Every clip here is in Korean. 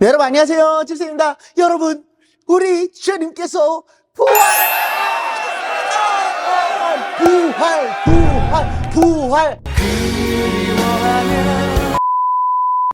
네, 여러분 안녕하세요. 질세입니다. 여러분, 우리 주님께서 부활! 부활, 부활, 부활!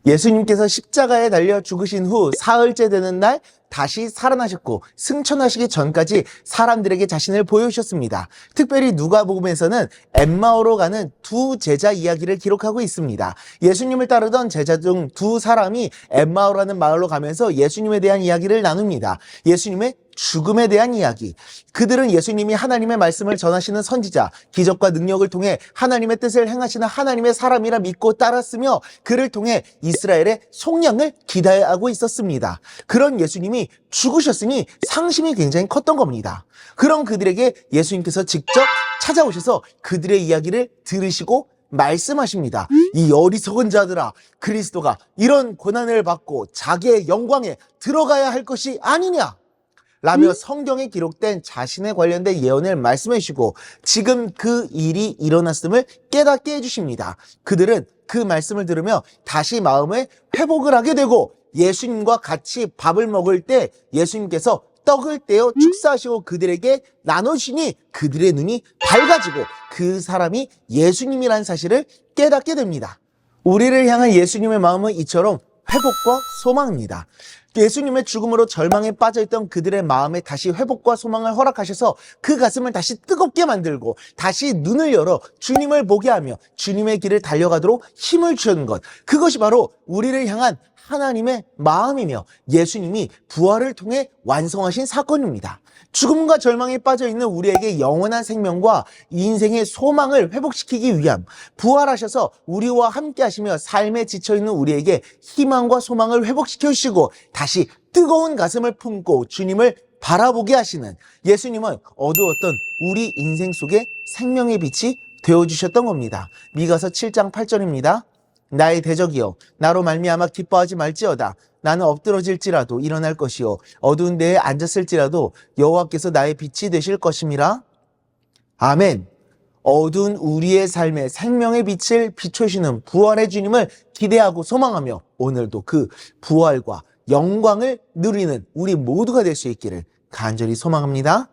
예수님께서 십자가에 달려 죽으신 후 사흘째 되는 날 다시 살아나셨고 승천하시기 전까지 사람들에게 자신을 보여주셨습니다. 특별히 누가복음에서는 엠마오로 가는 두 제자 이야기를 기록하고 있습니다. 예수님을 따르던 제자 중 두 사람이 엠마오라는 마을로 가면서 예수님에 대한 이야기를 나눕니다. 예수님의 죽음에 대한 이야기. 그들은 예수님이 하나님의 말씀을 전하시는 선지자, 기적과 능력을 통해 하나님의 뜻을 행하시는 하나님의 사람이라 믿고 따랐으며 그를 통해 이스라엘의 속량을 기대하고 있었습니다. 그런 예수님이 죽으셨으니 상심이 굉장히 컸던 겁니다. 그런 그들에게 예수님께서 직접 찾아오셔서 그들의 이야기를 들으시고 말씀하십니다. 이 어리석은 자들아, 그리스도가 이런 고난을 받고 자기의 영광에 들어가야 할 것이 아니냐? 라며 성경에 기록된 자신에 관련된 예언을 말씀해 주시고 지금 그 일이 일어났음을 깨닫게 해 주십니다. 그들은 그 말씀을 들으며 다시 마음을 회복을 하게 되고 예수님과 같이 밥을 먹을 때 예수님께서 떡을 떼어 축사하시고 그들에게 나누시니 그들의 눈이 밝아지고 그 사람이 예수님이라는 사실을 깨닫게 됩니다. 우리를 향한 예수님의 마음은 이처럼 회복과 소망입니다. 예수님의 죽음으로 절망에 빠져있던 그들의 마음에 다시 회복과 소망을 허락하셔서 그 가슴을 다시 뜨겁게 만들고 다시 눈을 열어 주님을 보게 하며 주님의 길을 달려가도록 힘을 주는 것. 그것이 바로 우리를 향한 하나님의 마음이며 예수님이 부활을 통해 완성하신 사건입니다. 죽음과 절망에 빠져 있는 우리에게 영원한 생명과 인생의 소망을 회복시키기 위함, 부활하셔서 우리와 함께 하시며 삶에 지쳐 있는 우리에게 희망과 소망을 회복시켜 주시고 다시 뜨거운 가슴을 품고 주님을 바라보게 하시는 예수님은 어두웠던 우리 인생 속에 생명의 빛이 되어 주셨던 겁니다. 미가서 7장 8절입니다. 나의 대적이여 나로 말미암아 기뻐하지 말지어다 나는 엎드러질지라도 일어날 것이요 어두운 데에 앉았을지라도 여호와께서 나의 빛이 되실 것임이라 아멘 어두운 우리의 삶에 생명의 빛을 비춰주시는 부활의 주님을 기대하고 소망하며 오늘도 그 부활과 영광을 누리는 우리 모두가 될 수 있기를 간절히 소망합니다.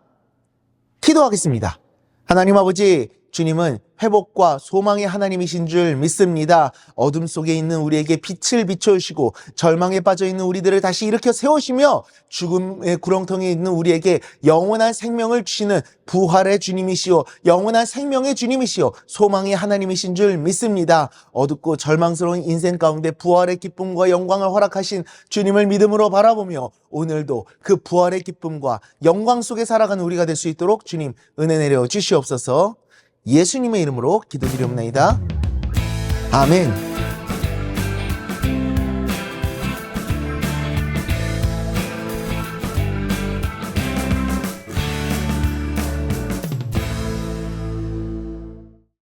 기도하겠습니다. 하나님 아버지 주님은 회복과 소망의 하나님이신 줄 믿습니다. 어둠 속에 있는 우리에게 빛을 비춰주시고 절망에 빠져 있는 우리들을 다시 일으켜 세우시며 죽음의 구렁텅이에 있는 우리에게 영원한 생명을 주시는 부활의 주님이시오 영원한 생명의 주님이시오 소망의 하나님이신 줄 믿습니다. 어둡고 절망스러운 인생 가운데 부활의 기쁨과 영광을 허락하신 주님을 믿음으로 바라보며 오늘도 그 부활의 기쁨과 영광 속에 살아가는 우리가 될 수 있도록 주님 은혜 내려 주시옵소서. 예수님의 이름으로 기도드리옵나이다. 아멘.